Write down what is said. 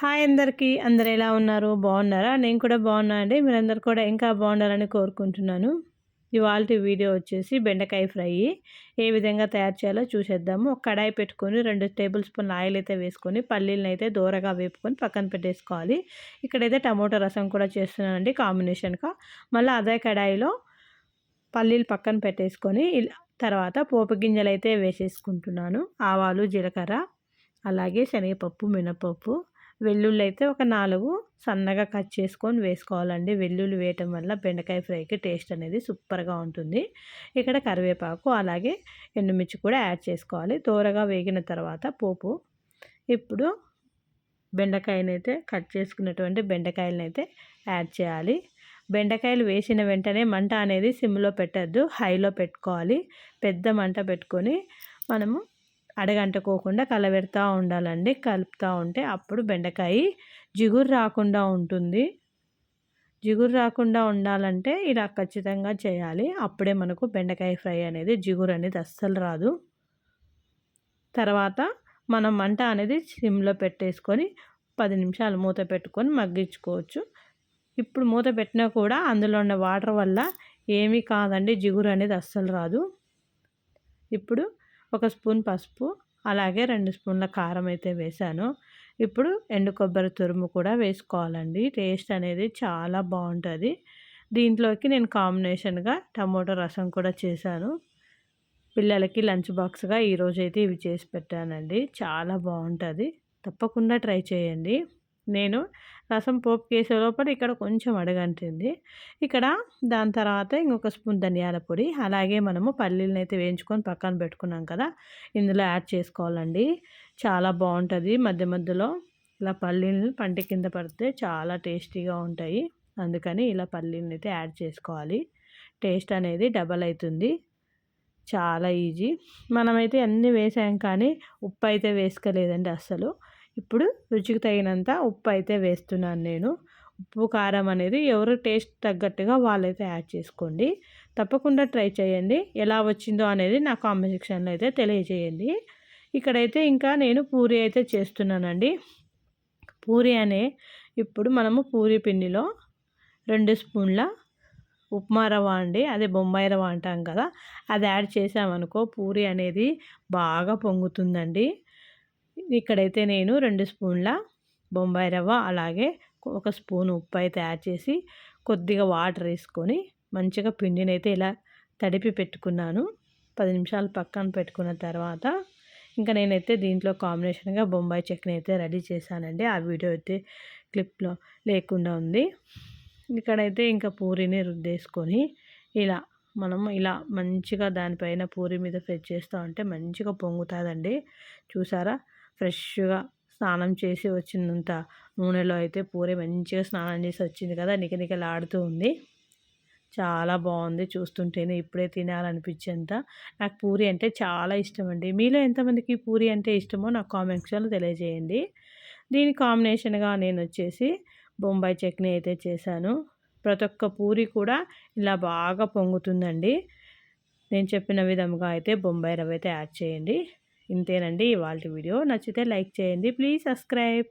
Hi అందరికీ. అందరు ఎలా ఉన్నారు? బాగున్నారా? నేను కూడా బాగున్నా అండి. మీరందరూ కూడా ఇంకా బాగుండాలని కోరుకుంటున్నాను. ఇవాళ వీడియో వచ్చేసి బెండకాయ ఫ్రై. ఏ విధంగా తయారు చేయాలో చూసేద్దాము. ఒక కడాయి పెట్టుకొని రెండు టేబుల్ స్పూన్ ఆయిల్ అయితే వేసుకొని పల్లీలను అయితే దూరగా వేపుకొని పక్కన పెట్టేసుకోవాలి. ఇక్కడైతే టమోటో రసం కూడా చేస్తున్నానండి కాంబినేషన్గా. మళ్ళీ అదే కడాయిలో పల్లీలు పక్కన పెట్టేసుకొని తర్వాత పోపు గింజలు అయితే వేసేసుకుంటున్నాను. ఆవాలు జీలకర్ర అలాగే శనగపప్పు మినపప్పు. వెల్లుల్లి అయితే ఒక నాలుగు సన్నగా కట్ చేసుకొని వేసుకోవాలండి. వెల్లుల్లి వేయటం వల్ల బెండకాయ ఫ్రైకి టేస్ట్ అనేది సూపర్గా ఉంటుంది. ఇక్కడ కరివేపాకు అలాగే ఎండుమిర్చి కూడా యాడ్ చేసుకోవాలి. తోరగా వేగిన తర్వాత పోపు. ఇప్పుడు బెండకాయనైతే కట్ చేసుకున్నటువంటి బెండకాయలనైతే యాడ్ చేయాలి. బెండకాయలు వేసిన వెంటనే మంట అనేది సిమ్లో పెట్టద్దు. హైలో పెట్టుకోవాలి. పెద్ద మంట పెట్టుకొని మనము అడగంటుకోకుండా కలబెడతా ఉండాలండి. కలుపుతూ ఉంటే అప్పుడు బెండకాయ జిగురు రాకుండా ఉంటుంది. జిగురు రాకుండా ఉండాలంటే ఇలా ఖచ్చితంగా చేయాలి. అప్పుడే మనకు బెండకాయ ఫ్రై అనేది జిగురు అనేది అస్సలు రాదు. తర్వాత మనం మంట అనేది సిమ్లో పెట్టేసుకొని పది నిమిషాలు మూత పెట్టుకొని మగ్గించుకోవచ్చు. ఇప్పుడు మూత పెట్టినా కూడా అందులో ఉన్న వాటర్ వల్ల ఏమీ కాదండి. జిగురు అనేది అస్సలు రాదు. ఇప్పుడు ఒక స్పూన్ పసుపు అలాగే రెండు స్పూన్ల కారం అయితే వేసాను. ఇప్పుడు ఎండు కొబ్బరి తురుము కూడా వేసుకోవాలండి. టేస్ట్ అనేది చాలా బాగుంటుంది. దీంట్లోకి నేను కాంబినేషన్గా టమోటో రసం కూడా చేశాను. పిల్లలకి లంచ్ బాక్స్గా ఈరోజైతే ఇవి చేసి పెట్టానండి. చాలా బాగుంటుంది. తప్పకుండా ట్రై చేయండి. నేను రసం పోపు కేసే లోపల ఇక్కడ కొంచెం అడగంటుంది ఇక్కడ దాని తర్వాత ఇంకొక స్పూన్ ధనియాల పొడి అలాగే మనము పల్లీలను అయితే వేయించుకొని పక్కన పెట్టుకున్నాం కదా ఇందులో యాడ్ చేసుకోవాలండి. చాలా బాగుంటుంది. మధ్య మధ్యలో ఇలా పల్లీలు పంట కింద పడితే చాలా టేస్టీగా ఉంటాయి. అందుకని ఇలా పల్లీలను అయితే యాడ్ చేసుకోవాలి. టేస్ట్ అనేది డబల్ అవుతుంది. చాలా ఈజీ. మనమైతే అన్నీ వేసాం కానీ ఉప్పు అయితే వేసుకోలేదండి అస్సలు. ఇప్పుడు రుచికి తగినంత ఉప్పు అయితే వేస్తున్నాను నేను. ఉప్పు కారం అనేది ఎవరు టేస్ట్ తగ్గట్టుగా వాళ్ళైతే యాడ్ చేసుకోండి. తప్పకుండా ట్రై చేయండి. ఎలా వచ్చిందో అనేది నా కామెంట్ సెక్షన్లో అయితే తెలియజేయండి. ఇక్కడైతే ఇంకా నేను పూరి అయితే చేస్తున్నానండి. పూరి అనే ఇప్పుడు మనము పూరి పిండిలో రెండు స్పూన్ల ఉప్మా రవ్వ అండి. అదే బొంబాయి రవ్వ అంటాం కదా. అది యాడ్ చేసామనుకో పూరి అనేది బాగా పొంగుతుందండి. ఇక్కడైతే నేను రెండు స్పూన్ల బొంబాయి రవ్వ అలాగే ఒక స్పూన్ ఉప్పు అయితే యాడ్ చేసి కొద్దిగా వాటర్ వేసుకొని మంచిగా పిండిని అయితే ఇలా తడిపి పెట్టుకున్నాను. పది నిమిషాలు పక్కన పెట్టుకున్న తర్వాత ఇంకా నేనైతే దీంట్లో కాంబినేషన్గా బొంబాయి చట్నీ అయితే రెడీ చేశానండి. ఆ వీడియో అయితే క్లిప్లో లేకుండా ఉంది. ఇక్కడైతే ఇంకా పూరిని రుద్దేసుకొని ఇలా మనం ఇలా మంచిగా దానిపైన పూరి మీద ఫ్రెష్ చేస్తూ ఉంటే మంచిగా పొంగుతుందండి. చూసారా? ఫ్రెష్గా స్నానం చేసి వచ్చినంత నూనెలో అయితే పూరి మంచిగా స్నానం చేసి వచ్చింది కదా నికనికలాడుతూ ఉంది. చాలా బాగుంది చూస్తుంటేనే ఇప్పుడే తినాలనిపించేంత. నాకు పూరి అంటే చాలా ఇష్టం అండి మీలో ఎంతమందికి పూరి అంటే ఇష్టమో నాకు కామెంట్స్లో తెలియజేయండి. దీని కాంబినేషన్గా నేను వచ్చేసి బొంబాయి చట్నీ అయితే చేశాను. ప్రతి ఒక్క పూరి కూడా ఇలా బాగా పొంగుతుందండి. నేను చెప్పిన విధంగా అయితే బొంబాయి రవ్వ అయితే యాడ్ చేయండి. ఇంతేనండి. ఇవాళ వీడియో నచ్చితే లైక్ చేయండి. Please subscribe.